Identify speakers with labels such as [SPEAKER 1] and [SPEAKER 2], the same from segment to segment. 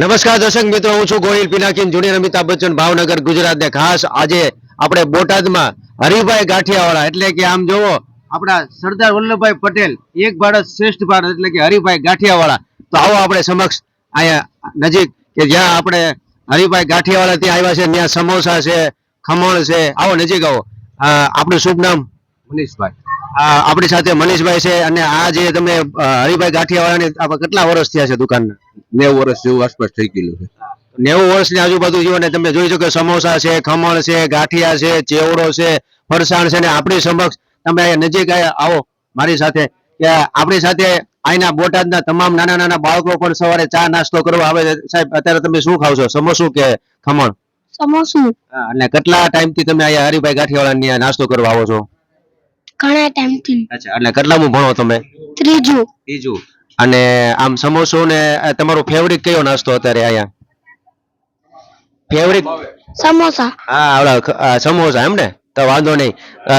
[SPEAKER 1] નમસ્કાર દર્શક મિત્રો, હું છું ગોહિલ પિનાકીન, જુનિયર અમિતાભ બચ્ચન, ભાવનગર ગુજરાત ખાસ આજે આપણે બોટાદમાં હરિભાઈ ગાંઠિયાવાળા, એટલે કે આમ જોવો, આપણા સરદાર વલ્લભભાઈ પટેલ, એક ભારત શ્રેષ્ઠ ભારત, એટલે કે હરિભાઈ ગાંઠિયાવાળા. તો આવો આપણે સમક્ષ અહીંયા નજીક, કે જ્યાં આપણે હરિભાઈ ગાંઠિયાવાળા ત્યાં આવ્યા છે, ત્યાં સમોસા છે, ખમણ છે, આવો નજીક આવો. આપણું શુભ નામ?
[SPEAKER 2] મનીષભાઈ.
[SPEAKER 1] આપણી સાથે મનીષભાઈ છે અને આ જે તમે હરિભાઈ ગાંઠિયાવાળાની આપણે કેટલા વર્ષ થયા છે દુકાનના?
[SPEAKER 2] નેવું વર્ષ જેવું આસપાસ થઈ ગયેલું છે.
[SPEAKER 1] નેવું વર્ષની આજુબાજુ જીવો ને તમે જોઈ શકો સમોસા છે ખમણ છે ગાંઠિયા છે ચેવડો છે ફરસાણ છે ને આપણી સમક્ષ તમે નજીક આયા આવો મારી સાથે. કે આપણી સાથે અહીંના બોટાદના તમામ નાના નાના બાળકો પણ સવારે ચા નાસ્તો કરવા આવે છે. સાહેબ અત્યારે તમે શું ખાવ છો? સમોસું કે ખમણ?
[SPEAKER 3] સમોસું.
[SPEAKER 1] અને કેટલા ટાઈમથી તમે અહીંયા હરિભાઈ ગાંઠિયાવાળાની નાસ્તો કરવા આવો છો?
[SPEAKER 3] ઘણા ટાઈમથી
[SPEAKER 1] અચ્છા એટલે કેટલામું ભણો તમે?
[SPEAKER 3] ત્રીજું.
[SPEAKER 1] ત્રીજું. અને આમ સમોસું ને તમારો ફેવરિટ કયો નાસ્તો અત્યારે અહીંયા? ફેવરિટ
[SPEAKER 3] સમોસા.
[SPEAKER 1] હા ઓલા સમોસા એમ ને? તો વાંધો નહીં.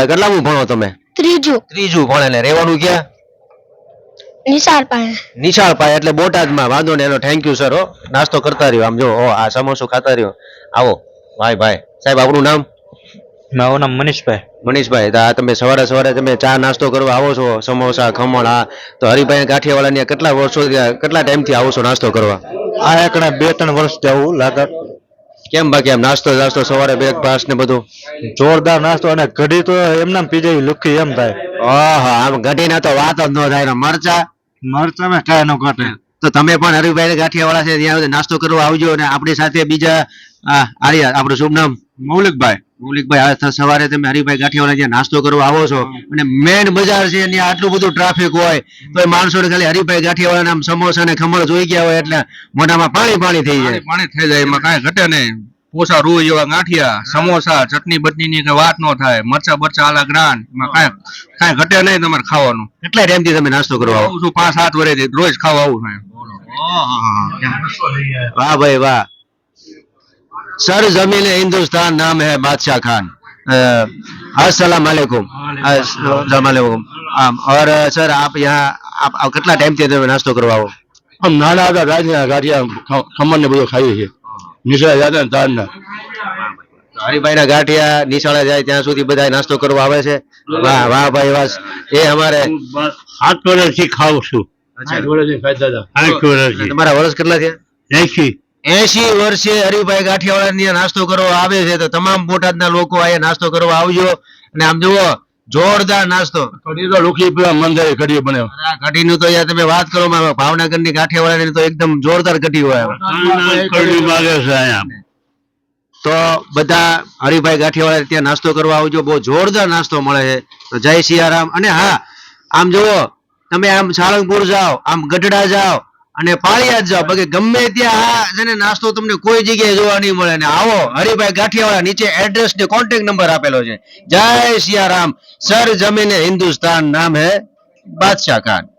[SPEAKER 1] કેટલામું ભણો તમે?
[SPEAKER 3] ત્રીજું.
[SPEAKER 1] ત્રીજું ભણે ને રહેવાનું ક્યાં?
[SPEAKER 3] નિશાળ પાસે
[SPEAKER 1] નિશાળ પાય એટલે બોટાદમાં. વાંધો નહીં એનો થેન્ક યુ સર હો. નાસ્તો કરતા રહ્યો. આમ જો ઓ આ સમોસો ખાતા રહ્યો. આવો. ભાઈ ભાઈ. સાહેબ આપણું નામ?
[SPEAKER 4] મારું નામ મનીષભાઈ.
[SPEAKER 1] મનીષભાઈ તો આ તમે સવારે સવારે તમે ચા નાસ્તો કરવા આવો છો સમોસા ખમણ આ તો હરિભાઈ ગાંઠિયાવાળાની કેટલા વર્ષો કેટલા ટાઈમથી આવો છો નાસ્તો કરવા?
[SPEAKER 4] આ એક બે ત્રણ વર્ષ જવું લાગત.
[SPEAKER 1] કેમ બાકી આમ નાસ્તો નાસ્તો સવારે બ્રેકફાસ્ટ ને બધું?
[SPEAKER 4] જોરદાર નાસ્તો અને ઘડી તો એમનામ પી જાય લુખી એમ થાય.
[SPEAKER 1] ઓહો આમ ઘટીના તો વાત જ ન થાય ને મરચા?
[SPEAKER 4] મરચા મેં કાંઈ ન ઘટે.
[SPEAKER 1] તો તમે પણ હરિભાઈ ગાંઠિયાવાળા છે ત્યાં નાસ્તો કરવા આવજો અને આપણી સાથે બીજા આર્યા આપણું શુભ નામ? મૌલિકભાઈ. મૌલિકભાઈ આ સવારે તમે હરિભાઈ ગાંઠિયાવાળા જ્યાં નાસ્તો કરવા આવો છો અને મેન બજાર છે ત્યાં આટલું બધું ટ્રાફિક હોય તો એ માણસો ખાલી હરિભાઈ ગાંઠિયાવાળા નામ સમોસા ને ખમણ જોઈ ગયા હોય એટલે મોઢામાં પાણી પાણી થઈ જાય.
[SPEAKER 2] પાણી થઈ જાય એમાં કાંઈ ઘટે નહીં. પોસા રૂ એવા ગાંઠિયા સમોસા ચટણી બટની ની કઈ વાત ન થાય. મરચા બરચા આલા ગ્રાન એમાં કાંઈ ઘટે નહીં તમારે ખાવાનું.
[SPEAKER 1] કેટલા ટાઈમથી તમે નાસ્તો કરવા આવો?
[SPEAKER 2] છો પાંચ સાત વર્ષથી રોજ ખાવા આવું છું.
[SPEAKER 1] વાહ ભાઈ વાહ. सर जमीन हिंदुस्तान नाम है बादशाह खान अस्सलाम वालेकुम अस्सलाम वालेकुम आम और अ, सर आप यहाँ आप आप કેટલા ટાઈમ થી તમે નાસ્તો કરવા આવો
[SPEAKER 4] આમ નાના હતા રાજના ગાંઠિયા ખમણ ને બધું ખાઈએ છીએ નિશાળે જતા ને તારના
[SPEAKER 1] હરિભાઈ ના ગાંઠિયા નિશાળે જાય ત્યાં સુધી બધા નાસ્તો કરવા આવે છે વાહ વાહ ભાઈ વાહ એ અમારે
[SPEAKER 4] સાત વર્ષથી ખાઉં છું
[SPEAKER 1] અચ્છા.
[SPEAKER 4] આઠ વર્ષથી ખાતા હતા આઠ વર્ષથી
[SPEAKER 1] તમારા વર્ષ કેટલા થયા
[SPEAKER 4] એસી
[SPEAKER 1] એસી વર્ષે હરિભાઈ ગાંઠિયાવાળા નાસ્તો કરવા આવે છે તો તમામ બોટાદના લોકો અહીંયા નાસ્તો કરવા આવજો. અને આમ જુઓ જોરદાર નાસ્તો.
[SPEAKER 4] કઢી તો લુખી કઢી બને
[SPEAKER 1] કઢીનું તો યાર તમે વાત કરો ભાવનગરની કાઠિયાવાડીની તો એકદમ જોરદાર કઢી હોય.
[SPEAKER 4] કઢી માગે છે અહીંયા.
[SPEAKER 1] તો બધા હરિભાઈ ગાંઠિયાવાડા ત્યાં નાસ્તો કરવા આવજો બહુ જોરદાર નાસ્તો મળે છે. તો જય સિયારામ. અને હા આમ જુઓ તમે આમ સાળંગપુર જાઓ આમ ગઢડા જાઓ અને પાળિયાદ જાઓ બાકી ગમે ત્યાં છે ને નાસ્તો તમને કોઈ જગ્યાએ જોવા નહીં મળે ને આવો હરિભાઈ ગાંઠિયાવાળા નીચે એડ્રેસ ને કોન્ટેક્ટ નંબર આપેલો છે. જય સિયારામ. સર જમીને હિન્દુસ્તાન. નામ હે બાદશાહ ખાન.